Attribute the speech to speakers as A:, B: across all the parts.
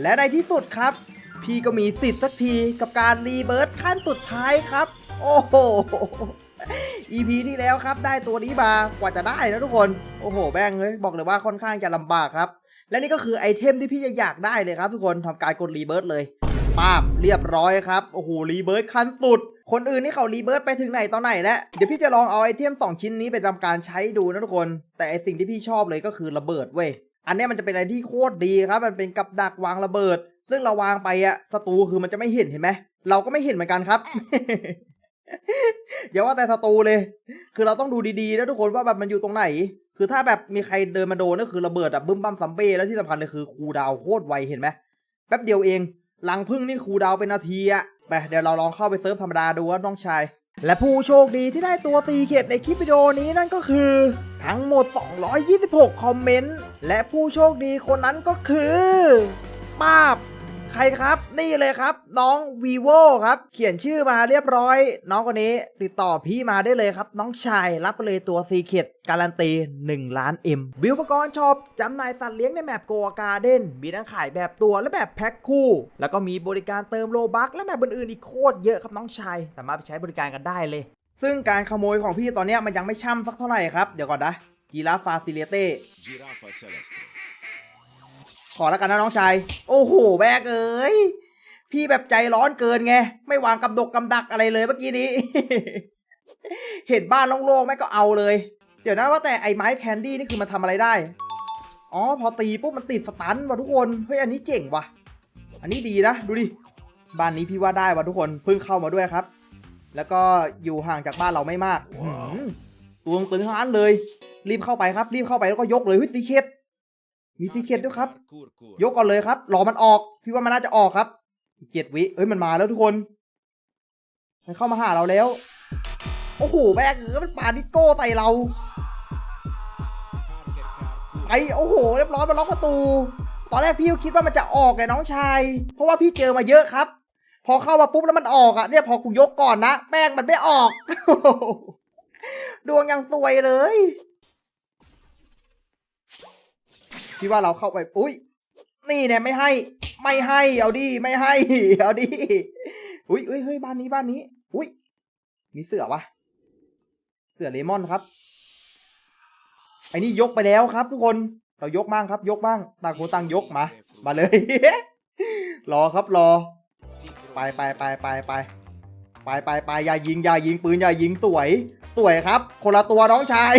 A: และในที่สุดครับ พี่ก็มีสิทธิ์สักทีกับการรีเบิร์ตขั้นสุดท้ายครับ โอ้โห EP ที่แล้วครับ ได้ตัวนี้มากว่าจะได้นะทุกคน โอ้โหแบงเฮ้ยบอกเลยว่าค่อนข้างจะลำบากครับ และนี่ก็คือไอเทมที่พี่จะอยากได้เลยครับ ทุกคนทำการกดรีเบิร์ตเลยป้าบเรียบร้อยครับ โอ้โห รีเบิร์ตขั้นสุด คนอื่นนี่เขารีเบิร์ตไปถึงไหนตอนไหนแล้ว เดี๋ยวพี่จะลองเอาไอเทมสองชิ้นนี้ไปทำการใช้ดูนะทุกคน แต่ไอสิ่งที่พี่ชอบเลยก็คือระเบิดเว้ย อันนี้มันจะเป็นอะไรที่โคตรดีครับ มันเป็นกับดักวางระเบิด ซึ่งเราวางไปอะศัตรูคือมันจะไม่เห็นเห็นไหมเราก็ไม่เห็นเหมือนกันครับอย่าว่าแต่ศัตรูเลย คือเราต้องดูดีๆนะทุกคนว่าแบบมันอยู่ตรงไหน คือถ้าแบบมีใครเดินมาโดนก็คือระเบิดแบบบึ้มบั้มซัมเบ้แล้วที่สำคัญเลยคือคูดาวโคตรไวเห็นไหมแป๊บเดียวเองหลังพึ่งนี่คูดาวเป็นนาทีอะไปเดี๋ยวเราลองเข้าไปเซิร์ฟธรรมดาดูว่าน้องชายและผู้โชคดีที่ได้ตัวซีเขตในคลิปวิดีโอนี้นั่นก็คือ ทั้งหมด 226 คอมเมนต์ และผู้โชคดีคนนั้นก็คือป้าบใครครับ นี่เลยครับ น้อง vivo ครับ เขียนชื่อมาเรียบร้อย น้องคนนี้ติดต่อพี่มาได้เลยครับ น้องชายรับไปเลยตัวซีเ e ตการันตี 1 ล้าน M วิวอุปกรณ์ช็อปจำหน่ายสัตว์เลี้ยงในแมปโกอาการ์เด้นมีทั้งขายแบบตัวและแบบแพ็คคู่ แล้วก็มีบริการเติมโลบักและแบบอื่นๆอีกโคตรเยอะครับน้องชายสามารถไปใช้บริการกันได้เลย ซึ่งการขโมยของพี่ตอนนี้มันยังไม่ช่ำสักเท่าไหร่ครับเดี๋ยวก่อนนะ กีราฟาซิเลเต้
B: Giraffa celeste.
A: ขอแล้วกันนะน้องชาย โอ้โห แบกเอ้ย พี่แบบใจร้อนเกินไง ไม่วางกำดกกำดักอะไรเลยเมื่อกี้นี้ เห็นบ้านโล่งๆแม่ก็เอาเลย เดี๋ยวนะว่าแต่ไอ้ไม้แคนดี้นี่คือมันทำอะไรได้ อ๋อ พอตีปุ๊บมันติดสตันว่ะทุกคน เฮ้ย อันนี้เจ๋งว่ะ อันนี้ดีนะ ดูดิ บ้านนี้พี่ว่าได้ว่ะทุกคน เพิ่งเข้ามาด้วยครับ แล้วก็อยู่ห่างจากบ้านเราไม่มากอื้อหือตัวตึงๆทั้งนั้นเลย รีบเข้าไปครับ รีบเข้าไปแล้วก็ยกเลยเฮ้ยซีเคดมีซีเคดด้วยครับ
B: Kur kur.
A: ยกก่อนเลยครับรอมันออก พี่ว่ามันน่าจะออกครับอีกเจ็ดวิเอ้ยมันมาแล้วทุกคน มันเข้ามาหาเราแล้ว โอ้โหแบกเออมันปาดิโก้ใส่เรา
B: Target car kur.
A: ไอโอ้โหเรียบร้อยมันล็อกประตู ตอนแรกพี่ก็คิดว่ามันจะออกไงน้องชาย เพราะว่าพี่เจอมาเยอะครับ พอเข้ามาปุ๊บแล้วมันออกอะเนี่ยพอกูยกก่อนนะแม่งมันไม่ออก ดวงยังซวยเลย พี่ว่าเราเข้าไป อุ้ย นี่เนี่ยไม่ให้ ไม่ให้ เอาดิ ไม่ให้ เอาดิ อุ้ยเอ้ยเฮ้ย บ้านนี้ บ้านนี้ อุ้ย มีเสือวะ เสือเลมอนครับ ไอ้นี่ยกไปแล้วครับ ทุกคน เรายกบ้างครับ ยกบ้าง ต่างคนต่างยกมา มาเลย รอครับ รอ ไปไปไปไปไปไปไปไปอย่ายิงอย่ายิงปืนอย่ายิงสวย สวยครับ คนละตัวน้องชาย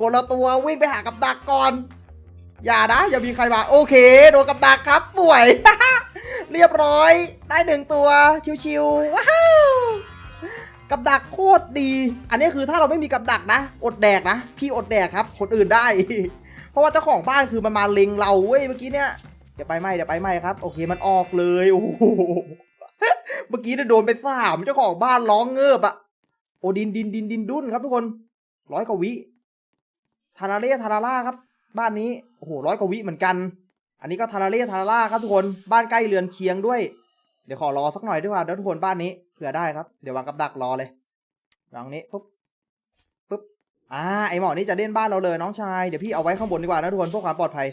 A: คนละตัววิ่งไปหากับดักก่อน อย่านะ อย่ามีใครมา โอเค โดนกับดักครับสวย เรียบร้อย ได้หนึ่งตัวชิวๆ ว้าว กับดักโคตรดี อันนี้คือถ้าเราไม่มีกับดักนะ อดแดกนะ พี่อดแดกครับ คนอื่นได้ เพราะว่าเจ้าของบ้านคือมันมาเล็งเราเว้ยเมื่อกี้เนี่ย เดี๋ยวไปไหมเดี๋ยวไปไหมครับ โอเค มันออกเลย โอ้โห เมื่อกี้เนี่ยโดนไปสามเจ้าของบ้านร้องเงือบอะโอดินดินดินดินดุนครับทุกคน ร้อยกว่าวิ ทาราเล่ทาราล่าครับ บ้านนี้ อ้โหร้อยกว่าวิเหมือนกัน อันนี้ก็ทาราเล่ทาราล่าครับทุกคนบ้านใกล้เรือนเคียงด้วย เดี๋ยวขอรอสักหน่อยด้วยว่าเดี๋ยวทุกคนบ้านนี้เผื่อได้ครับเดี๋ยววางกับดักรอเลยวางนี้ปุ๊บปุ๊บอ่าไอหมอนี่จะเล่นบ้านเราเลยน้องชายเดี๋ยวพี่เอาไว้ข้างบนดีกว่านะทุกคนเพื่อความปลอดภัย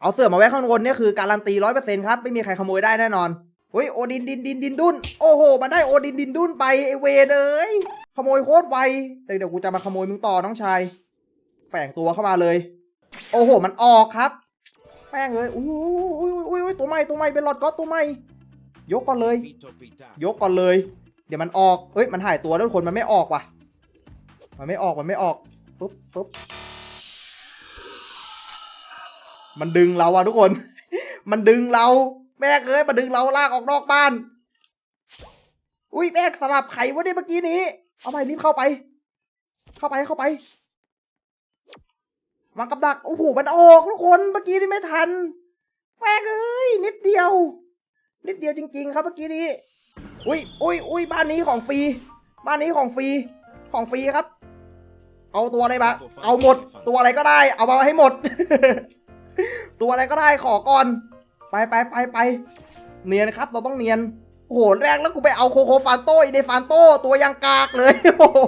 A: เอาเสือมาไว้ข้างบนเนี่ยคือการันตีร้อยเปอร์เซ็นต์ครับไม่มีใครขโมยได้แน่นอนเฮ้ยโอดินดินดินดินดุนโอ้โหมันได้โอดินดินดุนไปไอเวเลย ขโมยโคตรไวแต่เดี๋ยวกูจะมาขโมยมึงต่อน้องชายแฝงตัวเข้ามาเลย โอ้โห มันออกครับแม่งเลยอุ้ยอุ้ยอุ้ยอุ้ยตัวใหม่ตัวใหม่เป็นหลอดก็อตตัวใหม่ยกก่อนเลย
B: Pito pita.
A: ยกก่อนเลย เดี๋ยวมันออกเอ้ยมันหายตัวแล้วทุกคนมันไม่ออกว่ะ มันไม่ออกมันไม่ออกปุ๊บปุ๊บมันดึงเราอะทุกคน มันดึงเรา แม่งเอ้ยมันดึงเราลากออกนอกบ้าน อุ้ยแม่งสลับไข่วะเนี่ยเมื่อกี้นี้ เอาไปรีบเข้าไป เข้าไปเข้าไป วางกับดัก โอ้โห มันออกทุกคน เมื่อกี้นี่ไม่ทันแม่งเอ้ย นิดเดียว นิดเดียวจริง ๆ ครับเมื่อกี้นี้ อุ้ยอุ้ยอุ้ยบ้านนี้ของฟรี บ้านนี้ของฟรี ของฟรีครับ เอาตัวอะไรมาเอาหมด ตัวอะไรก็ได้ เอามาให้หมด ตัวอะไรก็ได้ ขอก่อน ไปไปไปไป เนียนครับ เราต้องเนียน โอ้โห แรกแล้วกูไปเอาโคโคฟานโต้อีเดฟานโต้ตัวยังกากเลยโอ้โห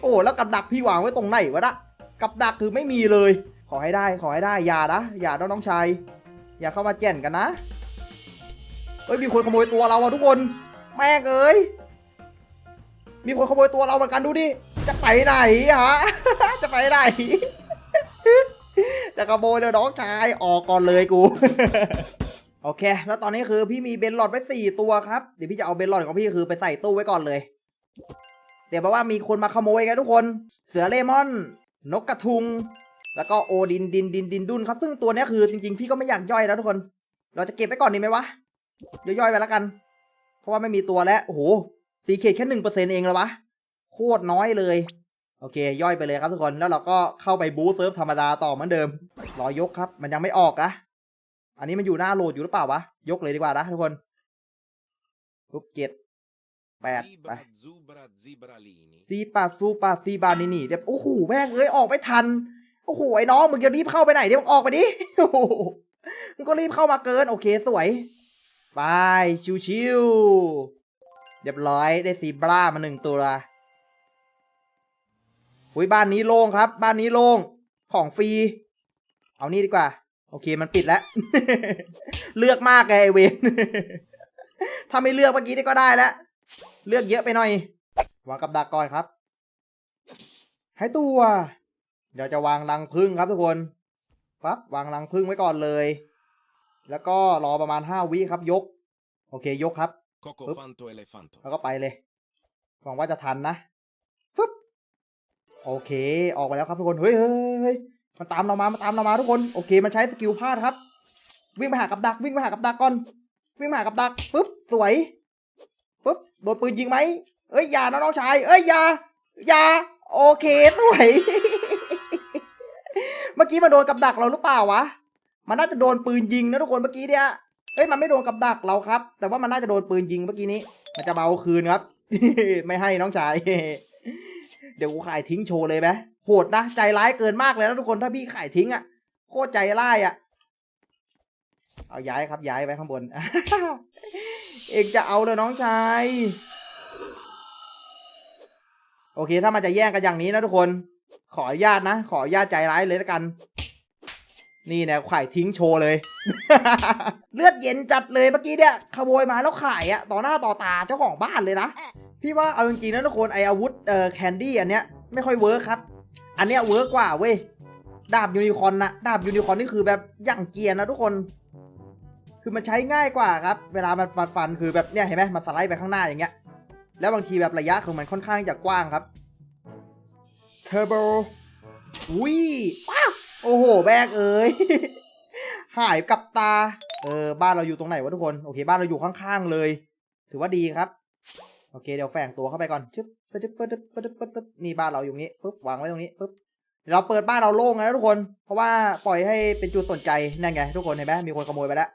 A: โอ้โห แล้วกับดักพี่วางไว้ตรงไหนวะนะ กับดักคือไม่มีเลย ขอให้ได้ขอให้ได้อย่านะอย่านะน้องชายอย่าเข้ามาแจ่นกันนะเฮ้ยมีคนขโมยตัวเราอะทุกคน แม่งเอ้ยมีคนขโมยตัวเราเหมือนกันดูดิจะไปไหนฮะจะไปไหนจะขโมยเลยน้องชายออกก่อนเลยกูโอเค แล้วตอนนี้คือพี่มีเบนหลอดไว้สี่ตัวครับ เดี๋ยวพี่จะเอาเบนหลอดของพี่คือไปใส่ตู้ไว้ก่อนเลย เดี๋ยวแปลว่ามีคนมาขโมยกันทุกคน เสือเลมอน นกกระทุง แล้วก็โอดินดินดินดินดุนครับ ซึ่งตัวนี้คือจริงๆ พี่ก็ไม่อยากย่อยแล้วทุกคน เราจะเก็บไว้ก่อนดีไหมวะย่อยๆไปแล้วกัน เพราะว่าไม่มีตัวแล้ว โอ้โห สีเขตแค่หนึ่งเปอร์เซ็นเองแล้ววะ โคตรน้อยเลย โอเค ย่อยไปเลยครับทุกคน แล้วเราก็เข้าไปบูเซิร์ฟธรรมดาต่อเหมือนเดิม รอยกครับ มันยังไม่ออกอะอันนี้มันอยู่หน้าโหลดอยู่หรือเปล่าวะ ยกเลยดีกว่านะทุกคนปุ๊บเจ็ด แปดไป
B: Zebra zubra zibralini.
A: ซีปาซูปาซีบานินี่เดี๋ยวโอ้โหแม่งเอ้ยออกไม่ทัน โอ้โหไอ้น้องมึงจะรีบเข้าไปไหนเดี๋ยวมึงออกไปดิโอ้โหมึงก็รีบเข้ามาเกิน โอเคสวยไปชิวๆเรียบร้อยได้ซีบรามาหนึ่งตัวอุ้ยบ้านนี้โล่งครับ บ้านนี้โล่งของฟรี เอานี่ดีกว่า โอเคมันปิดแล้ว เลือกมากไงไอเวนถ้าไม่เลือกเมื่อกี้นี่ก็ได้แล้ว เลือกเยอะไปหน่อยวางกับดักก่อนครับ ให้ตัว เดี๋ยวจะวางรังพึ่งครับทุกคนปั๊บวางรังพึ่งไว้ก่อนเลย แล้วก็รอประมาณห้าวิครับยก โอเคยกครับ
B: Coco
A: Oop.
B: fanto elefanto.
A: แล้วก็ไปเลย หวังว่าจะทันนะฟึบโอเค ออกไปแล้วครับทุกคนเฮ้ยเฮ้ยเฮ้ยมันตามเรามา มันตามเรามาทุกคน โอเค มันใช้สกิลพลาดครับ วิ่งไปหากับดัก วิ่งไปหากับดักก่อน วิ่งไปหากับดัก ปึ๊บ สวย ปึ๊บโดนปืนยิงไหมเอ้ยอย่านะน้องชาย เอ้ยอย่าอย่าโอเคสวยเมื่อกี้มันโดนกับดักเราหรือเปล่าวะ มันน่าจะโดนปืนยิงนะทุกคนเมื่อกี้เนี่ยเฮ้ยมันไม่โดนกับดักเราครับ แต่ว่ามันน่าจะโดนปืนยิงเมื่อกี้นี้ มันจะเบาคืนครับ ไม่ให้น้องชาย เดี๋ยวกูขายทิ้งโชว์เลยไหมโหดนะใจร้ายเกินมากเลยนะทุกคนถ้าพี่ขายทิ้งอะ่ะโคตรใจร้ายอะ เอาย้ายครับย้ายไปข้างบน เอกจะเอาเลยน้องชาย โอเค ถ้ามันจะแย่งกันอย่างนี้นะทุกคน ขออนุญาตนะ ขออนุญาตใจร้ายเลยแล้วกัน นี่นะขายทิ้งโชว์เลย เลือดเย็นจัดเลยเมื่อกี้เนี่ยขโมยมาแล้วขายอะต่อหน้าต่อตาเจ้าของบ้านเลยนะ พี่ว่าเอาจริงๆนะทุกคนไออาวุธเอ่อแคนดี้อันเนี้ยไม่ค่อยเวิร์คครับ อันเนี้ยเวิร์กกว่าเว้ยดาบยูนิคอนนะดาบยูนิคอนนี่คือแบบย่างเกียร์นะทุกคน คือมันใช้ง่ายกว่าครับ เวลามันฟันฟันคือแบบเนี่ยเห็นไหมมันสไลด์ไปข้างหน้าอย่างเงี้ย แล้วบางทีแบบระยะคือมันค่อนข้างจะกว้างครับ เทอร์โบอุ้ยป้าโอ้โห แบกเอ้ย หายกับตา เออ บ้านเราอยู่ตรงไหนวะทุกคน โอเค บ้านเราอยู่ข้างๆเลย ถือว่าดีครับ โอเค เดี๋ยวแฝงตัวเข้าไปก่อนชึบปึ๊ดปึ๊ดปึ๊ดปึ๊ดปึ๊ดนี่บ้านเราอยู่นี้ปึ๊บ วางไว้ตรงนี้ปึ๊บเดี๋ยวเราเปิดบ้านเราโล่งนะทุกคน เพราะว่าปล่อยให้เป็นจุดสนใจ นั่นไงทุกคนเห็นไหมมีคนขโมยไปแล้ว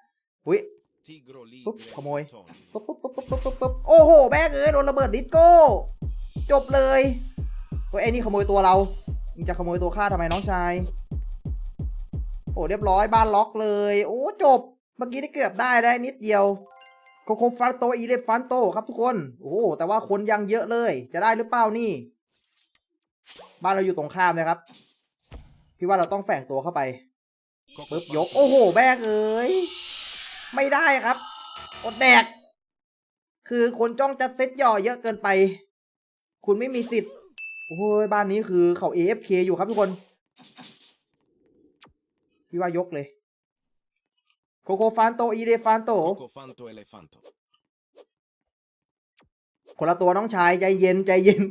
A: อุ้ย
B: Tigro ligre
A: Oop, come on.
B: Tony.
A: ปุ๊บปุ๊บปุ๊บปุ๊บปุ๊บปุ๊บปุ๊บโอ้โหแบกเอ้ยโดนระเบิดดิสโก้ จบเลยเฮ้ยไอ้นี่ขโมยตัวเรามึงจะขโมยตัวข้าทำไมน้องชาย โอ้เรียบร้อยบ้านล็อกเลย โอ้จบ เมื่อกี้ได้เกือบได้ได้นิดเดียวโคโคฟันโตอีเลฟันโตครับทุกคน โอ้แต่ว่าคนยังเยอะเลย จะได้หรือเปล่านี่ บ้านเราอยู่ตรงข้ามนะครับ พี่ว่าเราต้องแฝงตัวเข้าไป
B: Coco
A: ปึ๊บ
B: fanto
A: ยก โอ้โห แบกเอ้ย ไม่ได้ครับอดแดก คือคนจ้องจะเซ็ตย่อเยอะเกินไป คุณไม่มีสิทธิ์โอ้ยบ้านนี้คือเขา AFK อยู่ครับทุกคนพี่ว่ายกเลย โคโคฟานโตอีเดฟานโต
B: Coco fanto elefanto.
A: คนละตัวน้องชายใจเย็นใจเย็น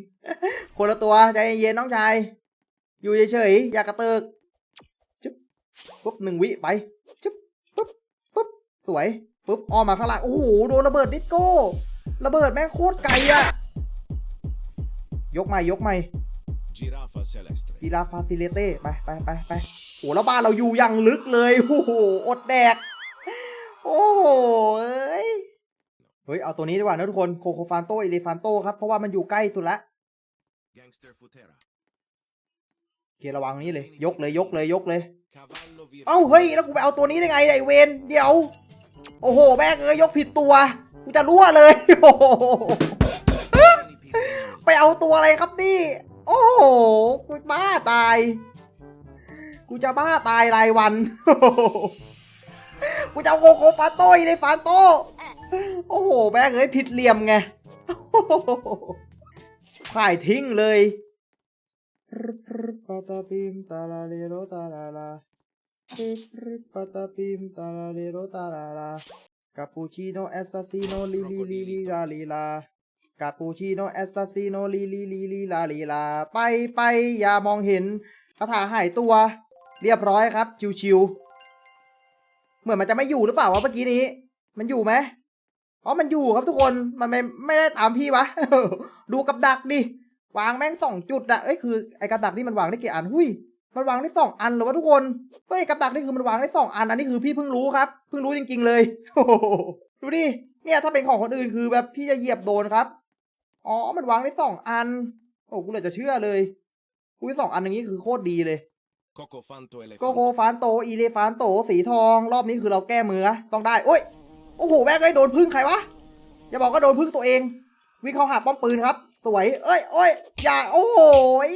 A: คนละตัวใจเย็นน้องชาย อยู่เฉยๆอย่ากระเติกจุ๊บปุ๊บหนึ่งวิไปจุ๊บปุ๊บปุ๊บ สวยปุ๊บอ้อมมาข้างหลังโอ้โหโดนระเบิดดิสโก้ระเบิดแม่งโคตรไกลอะยกใหม่ยกใหม่
B: Giraffa celeste.
A: กีฬาฟาซิเลเต้ไปไปไปไปโอ้แล้วบ้านเราอยู่อย่างลึกเลยโอ้โหอดแดกโอ้โหเอ้ยเฮ้ยเอาตัวนี้ดีกว่านะทุกคนโคโคฟานโตอิเลฟานโตครับเพราะว่ามันอยู่ใกล้สุดละ
B: Gangster futera.
A: โอเคระวังนี้เลย ยกเลยยกเลยยกเลย
B: Cavallo
A: เอ้า
B: virtuoso.
A: เฮ้ยแล้วกูไปเอาตัวนี้ได้ไงเนี่ยไอ้เวนเดี๋ยว โอ้โห แม่เอ้ยยกผิดตัว กูจะรั่วเลย โอ้โห ไปเอาตัวอะไรครับนี่ โอ้โห กูบ้าตาย กูจะบ้าตายรายวัน กูจะเอาโคโคฟาโต้อีเลยฟานโต้ โอ้โห แม่เอ้ยผิดเหลี่ยมไงขายทิ้งเลยปาตาปิมตาลาเลโรตาลาลา ปาตาปิมตาลาเลโรตาลาลากาปูชิโนเอสซาซิโนลิลิลิลิลาลิลากาปูชิโนเอสซาซิโนลิลิลิลิลาลิลา ไปไปอย่ามองเห็นคาถาหายตัว เรียบร้อยครับ ชิวๆเหมือนมันจะไม่อยู่หรือเปล่าวะเมื่อกี้นี้ มันอยู่ไหมอ๋อมันอยู่ครับทุกคนมันไม่ไม่ได้ตามพี่วะดูกับดักดิวางแม่งสองจุดอะเอ้ยคือไอ้กับดักนี่มันวางได้กี่อันหุย มันวางได้สองอันเหรอวะทุกคน เฮ้ยกับดักนี่คือมันวางได้สองอัน อันนี้คือพี่เพิ่งรู้ครับ เพิ่งรู้จริง ๆ เลยโอ้โหดูดิ เนี่ยถ้าเป็นของคนอื่นคือแบบพี่จะเหยียบโดนครับ อ๋อ มันวางได้สองอัน โอ้กูเลยจะเชื่อเลยอุ้ยสองอันอย่างนี้คือโคตรดีเลย
B: Coco Fanto
A: โกโก
B: Elefanto.
A: ฟานโตอีเลฟานโตสีทอง รอบนี้คือเราแก้มือนะต้องได้ โอ้ย โอ้โหแม่งเอ้ยโดนพึ่งใครวะ อย่าบอกก็โดนพึ่งตัวเอง วิ่งเข้าหาป้อมปืนครับ สวย เอ้ยเอ้ยอย่า โอ้โหย